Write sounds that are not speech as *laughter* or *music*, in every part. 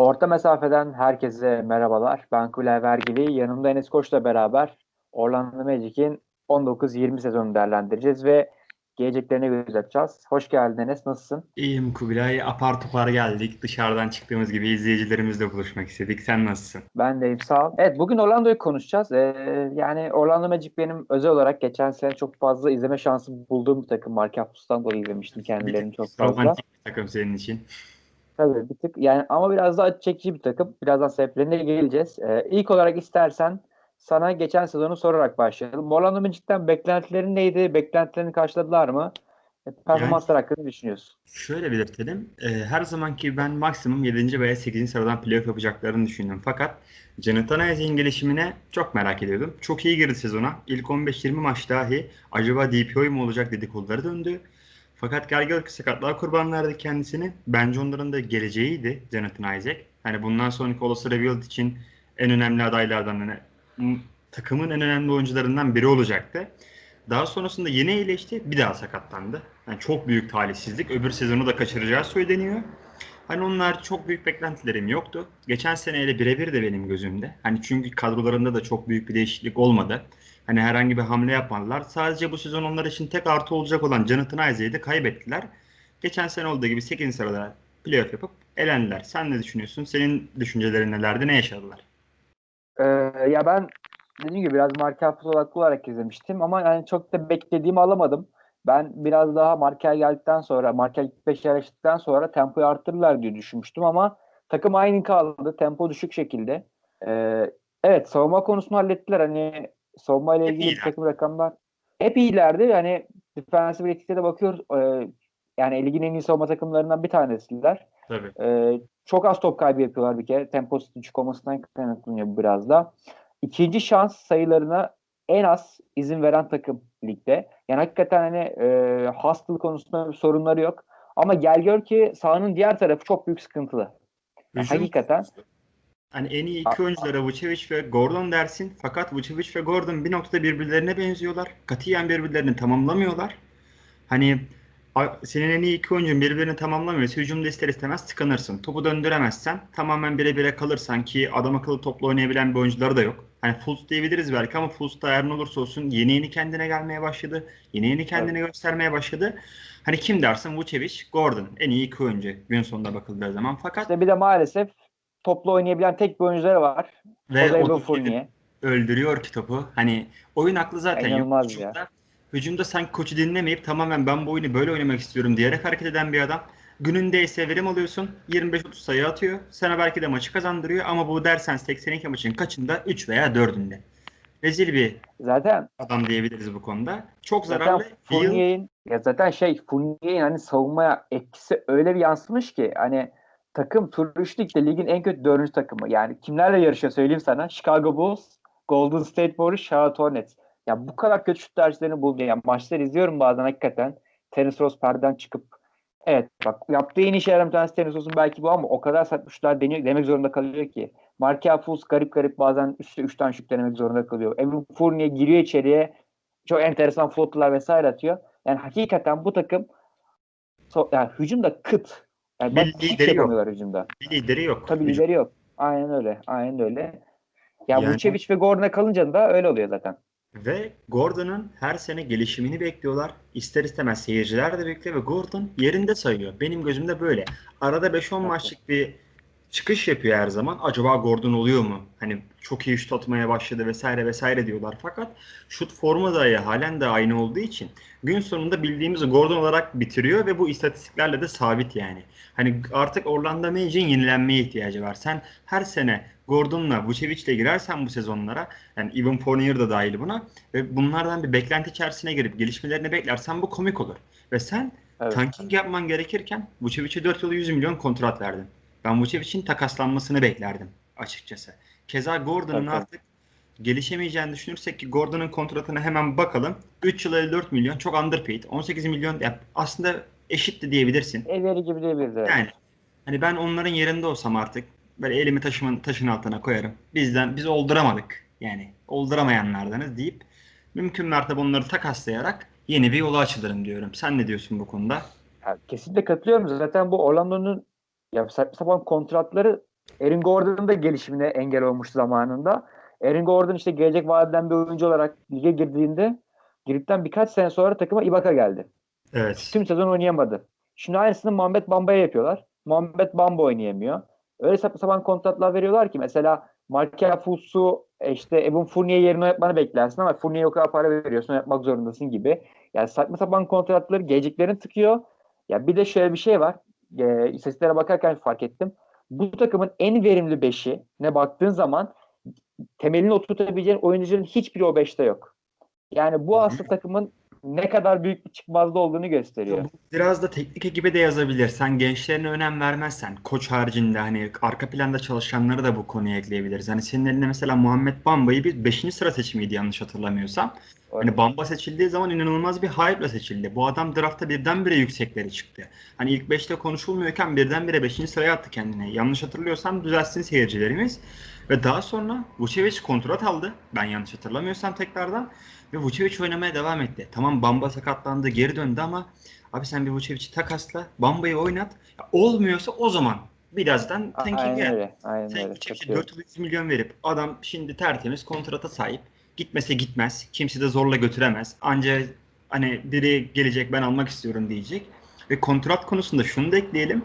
Orta mesafeden herkese merhabalar. Ben Kubilay Vergili. Yanımda Enes Koç'la beraber Orlando Magic'in 19-20 sezonunu değerlendireceğiz ve geleceklerine göz atacağız. Hoş geldin Enes. Nasılsın? İyiyim Kubilay. Apar topar geldik. Dışarıdan çıktığımız gibi izleyicilerimizle buluşmak istedik. Sen nasılsın? Ben deyim sağ ol. Evet bugün Orlando'yu konuşacağız. Ee, yani Orlando Magic benim özel olarak geçen sene çok fazla izleme şansı bulduğum bir takım. Mark Apus'tan dolayı izlemiştim kendilerini çok fazla. Romantik bir takım senin için. Tabii bir tık yani ama biraz daha acı çekici bir takım. Birazdan sebeplerine geleceğiz. Ee, ilk olarak istersen sana geçen sezonu sorarak başlayalım. Orlando Magic'ten beklentilerin neydi? Beklentilerini karşıladılar mı? E, Performanslar hakkında ne düşünüyorsun? Şöyle belirtelim. e, her zamanki ben maksimum 7. veya 8. sıradan playoff yapacaklarını düşündüm. Fakat Jonathan Isaac'in gelişimine çok merak ediyordum. Çok iyi girdi sezona. İlk 15-20 maç dahi acaba DPO'yu mu olacak dedikoduları döndü. Fakat gel gör ki sakatlığa kurban verdi kendisini. Bence onların da geleceğiydi Jonathan Isaac. Hani bundan sonraki olası rebuild için en önemli adaylardan m- takımın en önemli oyuncularından biri olacaktı. Daha sonrasında yeni iyileşti. Bir daha sakatlandı. Yani çok büyük talihsizlik. Öbür sezonu da kaçıracağı söyleniyor. Hani onlar çok büyük beklentilerim yoktu. Geçen seneyle birebir de benim gözümde. Hani çünkü kadrolarında da çok büyük bir değişiklik olmadı. Hani herhangi bir hamle yapmadılar. Sadece bu sezon onlar için tek artı olacak olan Jonathan Isaac'i kaybettiler. Geçen sene olduğu gibi 8. sırada playoff yapıp elendiler. Sen ne düşünüyorsun? Senin düşüncelerin nelerdi? Ne yaşadılar? Ee, ya ben dediğim gibi biraz Markel odaklı olarak izlemiştim ama yani çok da beklediğimi alamadım. Ben biraz daha Markel geldikten sonra, Markel 5 yerleştikten sonra tempoyu arttırırlar diye düşünmüştüm ama takım aynı kaldı. Tempo düşük şekilde. Ee, evet savunma konusunu hallettiler. Hani savunma ile ilgili bir takım rakamlar hep iyilerdi. Yani defensive rating'e de bakıyoruz. Ee, yani ligin en iyi savunma takımlarından bir tanesiler. Tabii. Ee, çok az top kaybı yapıyorlar bir kere. Temposu düşük olmasından kaynaklanıyor bu biraz da. İkinci şans sayılarına en az izin veren takım ligde. Yani hakikaten hani e, hustle konusunda sorunları yok. Ama gel gör ki sahanın diğer tarafı çok büyük sıkıntılı. Yani hakikaten Hani en iyi iki oyunculara Vucevic ve Gordon dersin. Fakat Vucevic ve Gordon bir noktada birbirlerine benziyorlar. Katiyen birbirlerini tamamlamıyorlar. Hani senin en iyi iki oyuncun birbirini tamamlamıyorsa hücumda ister istemez tıkanırsın. Topu döndüremezsen tamamen bire bire kalırsan ki adam akıllı topla oynayabilen bir oyuncuları da yok. Hani Fultz diyebiliriz belki ama Fultz da her ne olursa olsun yeni yeni kendine gelmeye başladı. Yeni yeni kendini göstermeye başladı. Hani kim dersin Vucevic, Gordon en iyi iki oyuncu gün sonunda bakıldığı zaman. Fakat işte bir de maalesef topla oynayabilen tek bir oyuncuları var. ve da Fournier. öldürüyor ki topu. Hani oyun aklı zaten yok. İnanılmaz ya. Hücumda, hücumda sanki koçu dinlemeyip tamamen ben bu oyunu böyle oynamak istiyorum diyerek hareket eden bir adam. Gününde ise verim alıyorsun. 25-30 sayı atıyor. Sana belki de maçı kazandırıyor ama bu dersen 82 maçın kaçında 3 veya 4'ünde. Rezil bir Zaten adam diyebiliriz bu konuda. Çok zararlı. Fournier'in ya zaten şey Fournier'in hani savunmaya etkisi öyle bir yansımış ki hani takım tur 3 ligde ligin en kötü dördüncü takımı. Yani kimlerle yarışıyor söyleyeyim sana. Chicago Bulls, Golden State Warriors, Charlotte Hornets. Ya bu kadar kötü şut tercihlerini buldu. Yani maçları izliyorum bazen hakikaten. Terence Ross perdeden çıkıp evet bak yaptığı en şeylerden bir tanesi Terence Ross'un belki bu ama o kadar sert şutlar deniyor, demek zorunda kalıyor ki. Markel Fultz garip garip bazen üstte 3 tane şut denemek zorunda kalıyor. Evan Fournier giriyor içeriye çok enteresan floatlar vesaire atıyor. Yani hakikaten bu takım so, yani hücumda kıt. Yani Bir lideri yok. hücumda. bir lideri yok. Tabii Hücum- lideri yok. Aynen öyle. Aynen öyle. Ya Yani- Vucevic ve Gordon'a kalınca da öyle oluyor zaten. Ve Gordon'un her sene gelişimini bekliyorlar. İster istemez seyirciler de bekliyor ve Gordon yerinde sayıyor. Benim gözümde böyle. Arada 5-10 maçlık bir çıkış yapıyor her zaman. Acaba Gordon oluyor mu? Hani çok iyi şut atmaya başladı vesaire vesaire diyorlar. Fakat şut formu dahi halen de aynı olduğu için gün sonunda bildiğimiz Gordon olarak bitiriyor ve bu istatistiklerle de sabit yani. Hani artık Orlando Magic'in yenilenmeye ihtiyacı var. Sen her sene Gordon'la Vucevic'le girersen bu sezonlara yani Evan Fournier da dahil buna ve bunlardan bir beklenti içerisine girip gelişmelerini beklersen bu komik olur. Ve sen Evet. tanking yapman gerekirken Vucevic'e 4 yıl 100 milyon kontrat verdin. Ben Vucevic'in takaslanmasını beklerdim açıkçası. Keza Gordon'un Tabii. artık gelişemeyeceğini düşünürsek ki Gordon'un kontratına hemen bakalım. 3 yıl 54 milyon çok underpaid. 18 milyon ya aslında eşitti diyebilirsin. Evleri gibi diyebiliriz. Evet. Yani hani ben onların yerinde olsam artık böyle elimi taşımın taşın altına koyarım. Bizden biz olduramadık. Yani olduramayanlardanız deyip mümkün mertebe onları takaslayarak yeni bir yola açılırım diyorum. Sen ne diyorsun bu konuda? Ya kesinlikle katılıyorum. Zaten bu Orlando'nun ya saçma sapan kontratları Aaron Gordon'un da gelişimine engel olmuş zamanında. Aaron Gordon işte gelecek vadeden bir oyuncu olarak lige girdiğinde girdikten birkaç sene sonra takıma Ibaka geldi. Evet. Tüm sezon oynayamadı. Şimdi aynısını Muhammed Bamba'ya yapıyorlar. Muhammed Bamba oynayamıyor. Öyle saçma sapan kontratlar veriyorlar ki mesela Markel Fultz'u e, işte Evan Fournier yerine oynatmanı beklersin ama Fournier'e o kadar para veriyorsun oynatmak zorundasın gibi. Yani saçma sapan kontratları geleceklerini tıkıyor. Ya bir de şöyle bir şey var. E, istatistiklere bakarken fark ettim. Bu takımın en verimli beşi ne baktığın zaman temelini oturtabileceğin oyuncuların hiçbiri o beşte yok. Yani bu aslında takımın ne kadar büyük bir çıkmazda olduğunu gösteriyor. Biraz da teknik ekibe de yazabilir. Sen gençlerine önem vermezsen, koç haricinde hani arka planda çalışanları da bu konuya ekleyebiliriz. Hani senin elinde mesela Muhammed Bamba'yı bir 5. sıra seçimiydi yanlış hatırlamıyorsam. Hani Bamba seçildiği zaman inanılmaz bir hype'la seçildi. Bu adam draftta birdenbire yükseklere çıktı. Hani ilk 5'te konuşulmuyorken birdenbire 5. sıraya attı kendine. Yanlış hatırlıyorsam düzelsin seyircilerimiz. Ve daha sonra Vucevic kontrat aldı. Ben yanlış hatırlamıyorsam tekrardan. Ve Vucevic oynamaya devam etti. Tamam Bamba sakatlandı geri döndü ama abi sen bir Vucevic'i takasla. Bamba'yı oynat. Ya olmuyorsa o zaman birazdan tanking Aynen öyle. Aynen Sen öyle. Vucevic'e Katılıyorum. 400 milyon verip adam şimdi tertemiz kontrata sahip. Gitmese gitmez. Kimse de zorla götüremez. Anca hani biri gelecek ben almak istiyorum diyecek. Ve kontrat konusunda şunu da ekleyelim.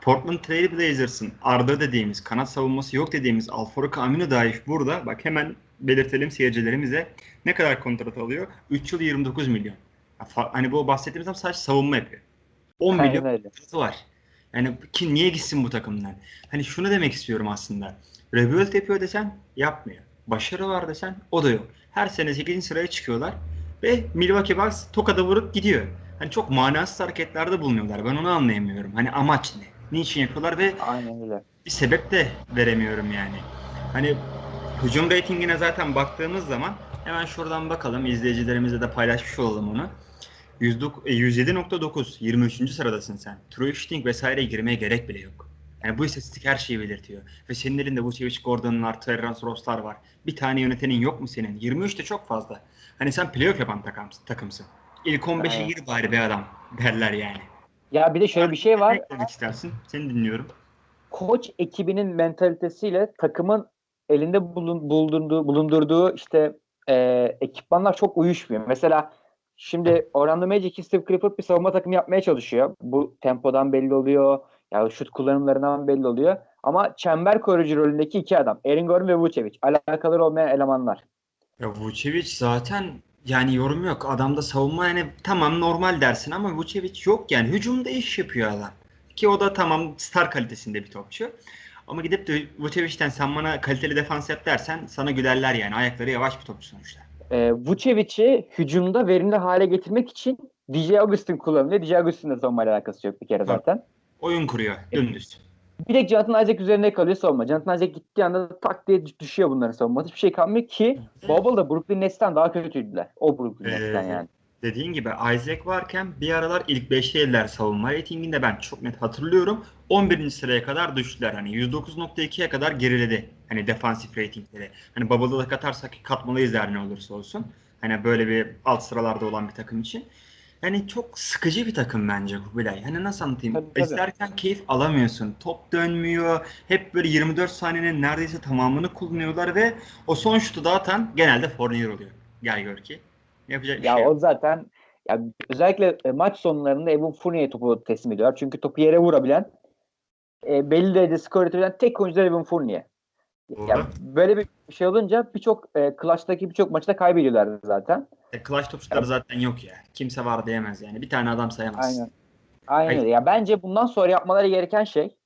Portland Trail Blazers'ın Arda dediğimiz, kanat savunması yok dediğimiz Alfaro Amino dahi burada. Bak hemen belirtelim seyircilerimize. Ne kadar kontrat alıyor? 3 yıl 29 milyon. Hani bu bahsettiğimiz adam sadece savunma yapıyor. 10 milyon öyle. var. Yani ki niye gitsin bu takımdan? Hani şunu demek istiyorum aslında. Rebuild yapıyor desen yapmıyor. Başarı var desen o da yok. Her sene 8. sıraya çıkıyorlar ve Milwaukee Bucks tokada vurup gidiyor. Hani çok manasız hareketlerde bulunuyorlar. Ben onu anlayamıyorum. Hani amaç ne? Niçin yapıyorlar ve Aynen öyle. bir sebep de veremiyorum yani. Hani hücum reytingine zaten baktığımız zaman hemen şuradan bakalım. izleyicilerimizle de paylaşmış olalım onu. 109 e, 107.9 23. sıradasın sen. True shooting vesaire girmeye gerek bile yok. Yani bu istatistik her şeyi belirtiyor. Ve senin elinde Vucevic, Gordon'lar, Terrence Ross'lar var. Bir tane yönetenin yok mu senin? 23 de çok fazla. Hani sen playoff yapan takımsın. takımsın. İlk 15'e Evet. gir bari be adam derler yani. Ya bir de şöyle bir şey Ne var. eklemek istersin? Seni dinliyorum. Koç ekibinin mentalitesiyle takımın elinde bulun, bulundurduğu, bulundurduğu işte e, ekipmanlar çok uyuşmuyor. Mesela şimdi Orlando Magic'i Steve Clifford bir savunma takımı yapmaya çalışıyor. Bu tempodan belli oluyor. Ya şut kullanımlarından belli oluyor. Ama çember koruyucu rolündeki iki adam. Aaron Gordon ve Vucevic. Alakaları olmayan elemanlar. Ya Vucevic zaten yani yorum yok. Adamda savunma yani tamam normal dersin ama Vucevic yok yani. Hücumda iş yapıyor adam. Ki o da tamam star kalitesinde bir topçu. Ama gidip de Vucevic'ten sen bana kaliteli defans yap dersen sana gülerler yani. Ayakları yavaş bir topçu sonuçta. E, Vucevic'i hücumda verimli hale getirmek için DJ Augustin kullanılıyor. DJ Augustin'le savunmayla alakası yok bir kere zaten. Oyun kuruyor dümdüz. Bir de Jonathan Isaac üzerine kalıyor savunma. Jonathan Isaac gittiği anda tak diye düş- düşüyor bunların savunması. Hiçbir şey kalmıyor ki Bubble'da Brooklyn Nets'ten daha kötüydüler. O Brooklyn Ee, Nets'ten yani. Dediğin gibi Isaac varken bir aralar ilk 5'teydiler savunma reytinginde ben çok net hatırlıyorum. 11. sıraya kadar düştüler. Hani 109.2'ye kadar geriledi. Hani defansif reytingleri. Hani Bubble'da da katarsak katmalıyız her ne olursa olsun. Hani böyle bir alt sıralarda olan bir takım için. Yani çok sıkıcı bir takım bence Kubilay. Hani nasıl anlatayım? Tabii, tabii. İzlerken keyif alamıyorsun. Top dönmüyor. Hep böyle 24 saniyenin neredeyse tamamını kullanıyorlar ve o son şutu dağıtan genelde Fournier oluyor. Gel gör ki. Yapacak bir Ya şey o zaten ya özellikle e, maç sonlarında Evan Fournier'e topu teslim ediyorlar. Çünkü topu yere vurabilen e, belli derecede skor üretebilen tek oyuncu da Evan Fournier. Ya böyle bir şey olunca birçok e, clutch'taki birçok maçı da kaybediyorlar zaten. E, Clutch topçuları zaten yok ya. Kimse var diyemez yani. Bir tane adam sayamaz. Aynen. Aynen Ay- öyle. Ya bence bundan sonra yapmaları gereken şey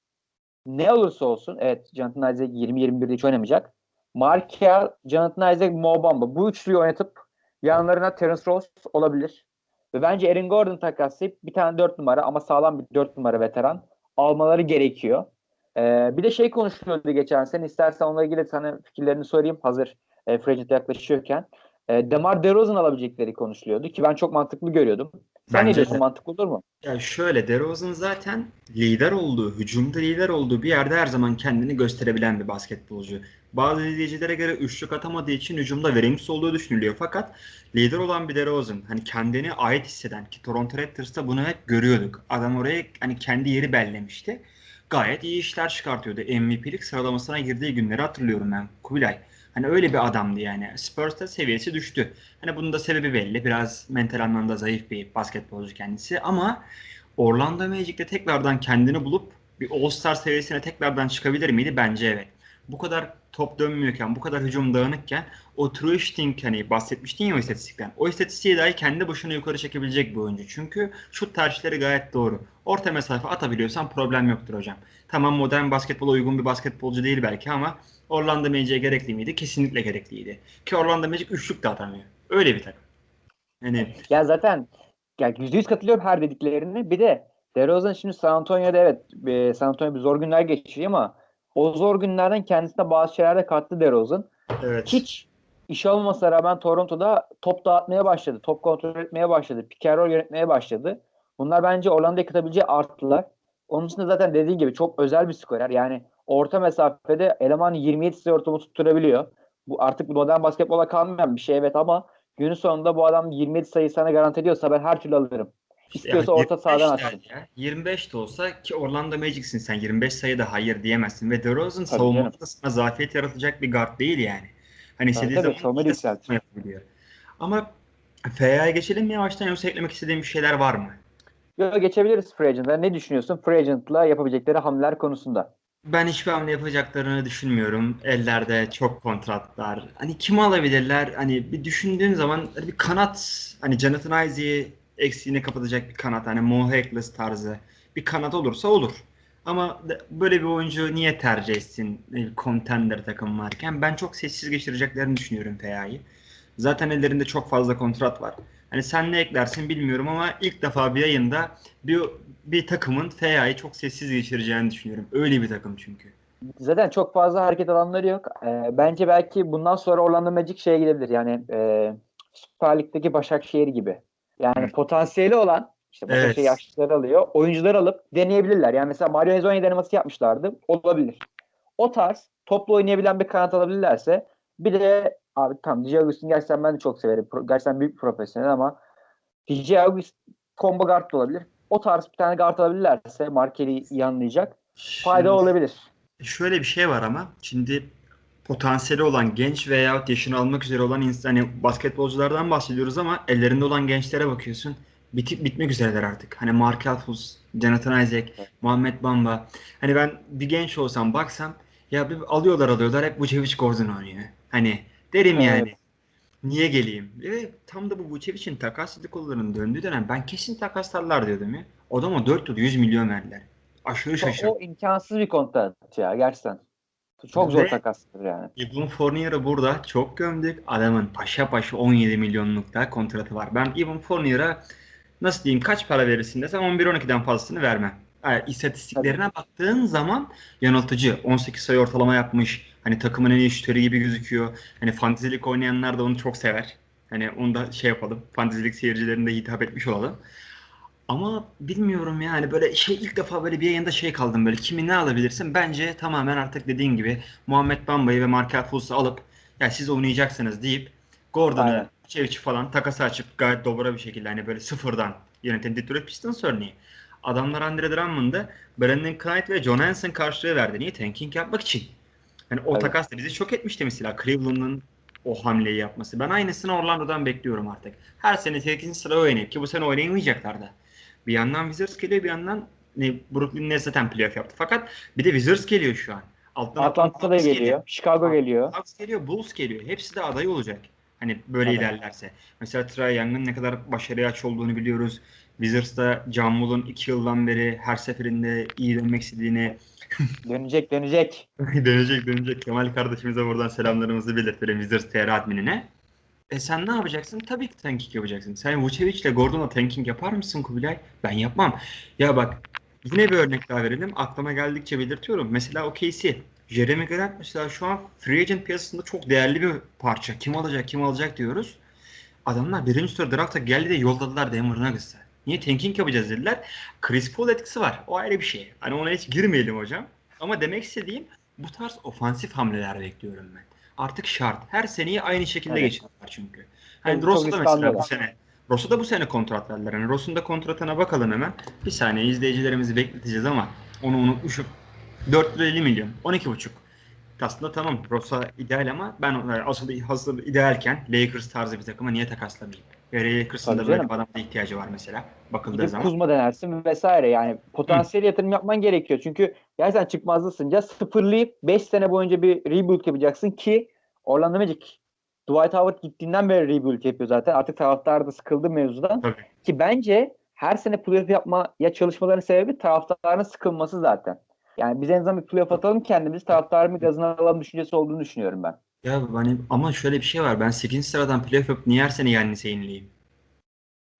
ne olursa olsun evet Jonathan Isaac 20-21'de hiç oynamayacak. Markel, Jonathan Isaac, Mo Bamba bu üçlüyü oynatıp yanlarına Terence Ross olabilir. Ve bence Aaron Gordon takaslayıp bir tane 4 numara ama sağlam bir 4 numara veteran almaları gerekiyor. Ee, bir de şey konuşuluyordu geçen sene. İstersen onunla ilgili sana fikirlerini sorayım hazır e, agent yaklaşıyorken. E, Demar DeRozan alabilecekleri konuşuluyordu ki ben çok mantıklı görüyordum. Sen ne diyorsun? de. Mantıklı olur mu? Ya şöyle DeRozan zaten lider olduğu, hücumda lider olduğu bir yerde her zaman kendini gösterebilen bir basketbolcu. Bazı izleyicilere göre üçlük atamadığı için hücumda verimsiz olduğu düşünülüyor. Fakat lider olan bir DeRozan, hani kendini ait hisseden ki Toronto Raptors'ta bunu hep görüyorduk. Adam oraya hani kendi yeri bellemişti. Gayet iyi işler çıkartıyordu. MVP'lik sıralamasına girdiği günleri hatırlıyorum ben Kubilay. Hani öyle bir adamdı yani. Spurs'ta seviyesi düştü. Hani bunun da sebebi belli. Biraz mental anlamda zayıf bir basketbolcu kendisi ama Orlando Magic'te tekrardan kendini bulup bir All-Star seviyesine tekrardan çıkabilir miydi? Bence evet. Bu kadar top dönmüyorken, bu kadar hücum dağınıkken o true shooting hani bahsetmiştin ya o istatistikten. O istatistiği dahi kendi başına yukarı çekebilecek bir oyuncu. Çünkü şut tercihleri gayet doğru. Orta mesafe atabiliyorsan problem yoktur hocam. Tamam modern basketbola uygun bir basketbolcu değil belki ama Orlando Magic'e gerekli miydi? Kesinlikle gerekliydi. Ki Orlando Magic üçlük de atamıyor. Öyle bir takım. Yani Ya zaten ya %100 katılıyorum her dediklerine. Bir de DeRozan şimdi San Antonio'da evet e, San Antonio bir zor günler geçiriyor ama o zor günlerden kendisine bazı şeyler de kattı DeRozan. evet. Hiç iş olmasına rağmen Toronto'da top dağıtmaya başladı. Top kontrol etmeye başladı. Pick and roll yönetmeye başladı. Bunlar bence Orlando'ya katabileceği artılar. Onun dışında zaten dediğin gibi çok özel bir skorer. Yani orta mesafede eleman 27 sayı ortamı tutturabiliyor. Bu artık bu modern basketbola kalmayan bir şey evet ama günün sonunda bu adam 27 sayı sana garanti ediyorsa ben her türlü alırım. İstiyorsa Ya orta 25 sahadan atsın. ya. 25 de olsa ki Orlando Magic'sin sen 25 sayıda hayır diyemezsin ve DeRozan Tabii savunmada sana zafiyet yaratacak bir guard değil yani. Hani istediği tabii, zaman savunma yapabiliyor. Ama FA'ya geçelim mi yavaştan yoksa eklemek istediğim bir şeyler var mı? Yo, geçebiliriz free agent'a. Ne düşünüyorsun free agent'la yapabilecekleri hamleler konusunda? Ben hiçbir hamle yapacaklarını düşünmüyorum. Ellerde çok kontratlar. Hani kimi alabilirler? Hani bir düşündüğün zaman hani bir kanat hani Jonathan Isaac'i eksiğini kapatacak bir kanat. Hani Mo Harkless tarzı bir kanat olursa olur. Ama böyle bir oyuncu niye tercih etsin e, contender takım varken? Ben çok sessiz geçireceklerini düşünüyorum FA'yı. Zaten ellerinde çok fazla kontrat var. Hani sen ne eklersin bilmiyorum ama ilk defa bir yayında bir, bir takımın FA'yı çok sessiz geçireceğini düşünüyorum. Öyle bir takım çünkü. Zaten çok fazla hareket alanları yok. Ee, bence belki bundan sonra Orlando Magic şeye gidebilir. Yani e, Süper Lig'deki Başakşehir gibi. Yani Evet. potansiyeli olan işte Başakşehir Evet. yaşlıları alıyor. Oyuncular alıp deneyebilirler. Yani mesela Mario Hezonja denemesi yapmışlardı. Olabilir. O tarz toplu oynayabilen bir kanat alabilirlerse bir de abi tamam DJ Augustin gerçekten ben de çok severim. Pro- gerçekten büyük bir profesyonel ama DJ Augustin combo guard da olabilir. O tarz bir tane guard alabilirlerse Markel'i iyi anlayacak. Fayda Şimdi- olabilir. Şöyle bir şey var ama şimdi potansiyeli olan genç veya yaşını almak üzere olan insan hani basketbolculardan bahsediyoruz ama ellerinde olan gençlere bakıyorsun. Bitip bitmek üzereler artık. Hani Markel Fultz, Jonathan Isaac, Muhammed Bamba. Hani ben bir genç olsam baksam ya bir alıyorlar alıyorlar hep Vucevic Gordon oynuyor. Hani derim Evet. yani. Niye geleyim? Ve tam da bu Vucevic'in takas kollarının döndüğü dönem ben kesin takaslarlar diyordum ya. Adama 4 yıl 100 milyon verdiler. Aşırı O, şaşırdım. o imkansız bir kontrat ya gerçekten. Çok zor Ve- takastır yani. Ivan Fournier'ı burada çok gömdük. Adamın paşa paşa 17 milyonluk da kontratı var. Ben Ivan Fournier'a nasıl diyeyim kaç para verirsin desem 11-12'den fazlasını vermem. Yani istatistiklerine baktığın zaman yanıltıcı. 18 sayı ortalama yapmış. Hani takımın en iyi şütörü gibi gözüküyor. Hani fantezilik oynayanlar da onu çok sever. Hani onu da şey yapalım. Fantezilik seyircilerine de hitap etmiş olalım. Ama bilmiyorum yani böyle şey ilk defa böyle bir yayında şey kaldım böyle kimi ne alabilirsin? Bence tamamen artık dediğin gibi Muhammed Bamba'yı ve Markel Fultz'u alıp ya siz oynayacaksınız deyip Gordon'u, Aynen. Vucevic'i falan takası açıp gayet dobra bir şekilde hani böyle sıfırdan yöneten Detroit Pistons örneği. Adamlar Andre Drummond'ı Brandon Knight ve John Hanson karşılığı verdi. Niye? Tanking yapmak için. Hani o Evet. takas da bizi şok etmişti mesela Cleveland'ın o hamleyi yapması. Ben aynısını Orlando'dan bekliyorum artık. Her sene 8. sıraya oynayıp ki bu sene oynayamayacaklar da. Bir yandan Wizards geliyor bir yandan ne, Brooklyn Nets zaten playoff yaptı. Fakat bir de Wizards geliyor şu an. Alttan Atlanta da Hawks geliyor. Chicago geliyor. Hawks geliyor, Bulls geliyor. Hepsi de aday olacak. Hani böyle Evet. ilerlerse. Mesela Trae Young'ın ne kadar başarıya aç olduğunu biliyoruz. Wizards'ta John Wall'un iki yıldan beri her seferinde iyi dönmek istediğini *laughs* Dönecek dönecek. *laughs* dönecek dönecek. Kemal kardeşimize buradan selamlarımızı belirtelim Wizards TR adminine. E sen ne yapacaksın? Tabii ki tanking yapacaksın. Sen Vucevic ile Gordon'la tanking yapar mısın Kubilay? Ben yapmam. Ya bak yine bir örnek daha verelim. Aklıma geldikçe belirtiyorum. Mesela OKC. Jeremy Grant mesela şu an free agent piyasasında çok değerli bir parça. Kim alacak kim alacak diyoruz. Adamlar birinci tur draft'a geldi de yolladılar Denver Nuggets'a. Niye tanking yapacağız dediler. Chris Paul etkisi var. O ayrı bir şey. Hani ona hiç girmeyelim hocam. Ama demek istediğim bu tarz ofansif hamleler bekliyorum ben. Artık şart. Her seneyi aynı şekilde Evet. geçirdiler çünkü. Hani Ross'a da mesela bu sene. Ross'a da bu sene kontrat verdiler. Hani Ross'un da kontratına bakalım hemen. Bir saniye izleyicilerimizi bekleteceğiz ama Onu unutmuşum. 450 milyon. 12,5. Aslında tamam. Rosa ideal ama ben asıl hazır idealken Lakers tarzı bir takıma niye takaslamayayım? Ve Lakers'ın Tabii da böyle bir adama da ihtiyacı var mesela. Bakıldığı Gidip zaman. Kuzma denersin vesaire yani potansiyel yatırım yapman gerekiyor. Çünkü gerçekten çıkmazlısınca sıfırlayıp 5 sene boyunca bir rebuild yapacaksın ki Orlando Magic Dwight Howard gittiğinden beri rebuild yapıyor zaten. Artık taraftar da sıkıldı mevzudan. Tabii. Ki bence her sene playoff yapmaya çalışmalarının sebebi taraftarın sıkılması zaten. Yani biz en azından bir playoff atalım kendimizi taraftarın gazını alalım düşüncesi olduğunu düşünüyorum ben. Ya hani ama şöyle bir şey var. Ben 8. sıradan playoff yapıp niye her sene Yannis'e yenileyim?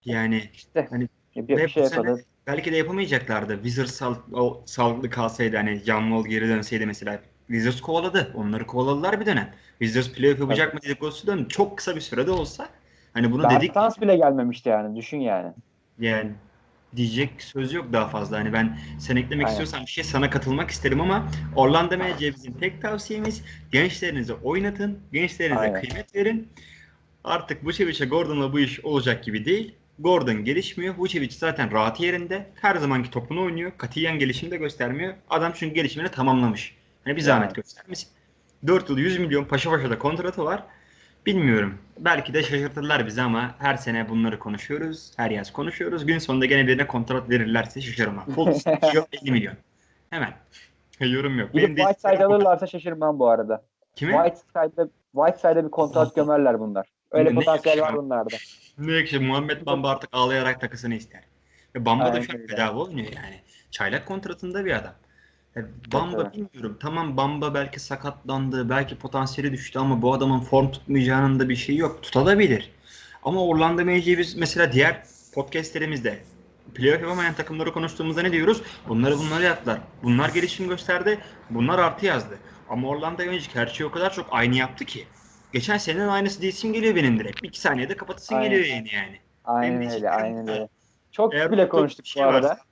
Yani İşte Hani bir, şey yapalım. belki de yapamayacaklardı. Wizards sal o sağlıklı kalsaydı hani John Wall geri dönseydi mesela. Wizards kovaladı. Onları kovaladılar bir dönem. Wizards playoff yapacak mı dedikodusu döndü. Çok kısa bir sürede olsa hani bunu dedik Bertans bile gelmemişti yani düşün yani. yani diyecek söz yok daha fazla. Hani ben sen eklemek Aynen. istiyorsan bir şey sana katılmak isterim ama Orlando Magic'e bizim tek tavsiyemiz gençlerinizi oynatın. Gençlerinize Aynen. kıymet verin. Artık Vucevic'e Gordon'la bu iş olacak gibi değil. Gordon gelişmiyor. Vucevic zaten rahat yerinde. Her zamanki topunu oynuyor. Katiyen gelişimi de göstermiyor. Adam çünkü gelişimini tamamlamış. Hani bir zahmet Yani. göstermesin. 4 yıl 100 milyon paşa paşa da kontratı var. Bilmiyorum. Belki de şaşırtırlar bizi ama her sene bunları konuşuyoruz. Her yaz konuşuyoruz. Gün sonunda gene birine kontrat verirlerse şaşırmam. Fultz 2 yıl 50 milyon. Hemen. *laughs* Yorum yok. Gidip de Whiteside istediğim- alırlarsa şaşırmam bu arada. Kime? Whiteside'da Whiteside'da bir kontrat *laughs* gömerler bunlar. Öyle Ne potansiyel var bunlarda. Ne yakışır? Muhammed Bamba artık ağlayarak takısını ister. Ve Bamba da Aynen an öyle. bedava oynuyor yani. Çaylak kontratında bir adam. Ya Bamba Evet. bilmiyorum. Tamam Bamba belki sakatlandı, belki potansiyeli düştü ama bu adamın form tutmayacağının da bir şeyi yok. Tutabilir. Ama Orlando Magic'i biz mesela diğer podcastlerimizde playoff yapamayan takımları konuştuğumuzda ne diyoruz? Bunları bunları yaptılar. Bunlar gelişim gösterdi. Bunlar artı yazdı. Ama Orlando Magic her şeyi o kadar çok aynı yaptı ki. Geçen senenin aynısı diyesim geliyor benim direkt. İki saniyede kapatasın Aynen. geliyor yayını yani. Aynen öyle, aynen bu. öyle. Çok Eğer bile bu konuştuk bir şey bu arada. varsa-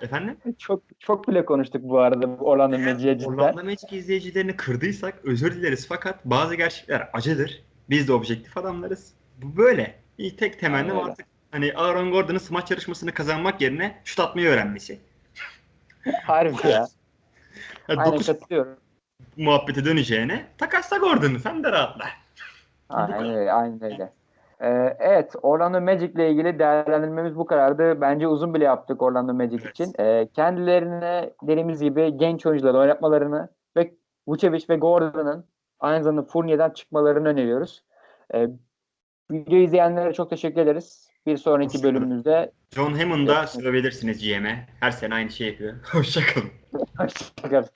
Efendim? Çok çok bile konuştuk bu arada Orlando Magic'e cidden. Orlando Magic izleyicilerini kırdıysak özür dileriz fakat bazı gerçekler acıdır. Biz de objektif adamlarız. Bu böyle. İyi tek temennim Aynen artık hani Aaron Gordon'ın smaç yarışmasını kazanmak yerine şut atmayı öğrenmesi. Harbi ya. Yani Aynen katılıyorum. muhabbete döneceğine takasla Gordon'u sen de rahatla. Aynen öyle, aynen öyle. Ee, evet, Orlando Magic ile ilgili değerlendirmemiz bu kadardı. Bence uzun bile yaptık Orlando Magic Evet. için. Ee, kendilerine dediğimiz gibi genç oyuncuları oynatmalarını ve Vucevic ve Gordon'ın aynı zamanda Fournier'den çıkmalarını öneriyoruz. Ee, video izleyenlere çok teşekkür ederiz. Bir sonraki bölümümüzde John Hammond'a Evet. sorabilirsiniz GM'e. Her sene aynı şey yapıyor. *laughs* Hoşçakalın. hoşçakalın.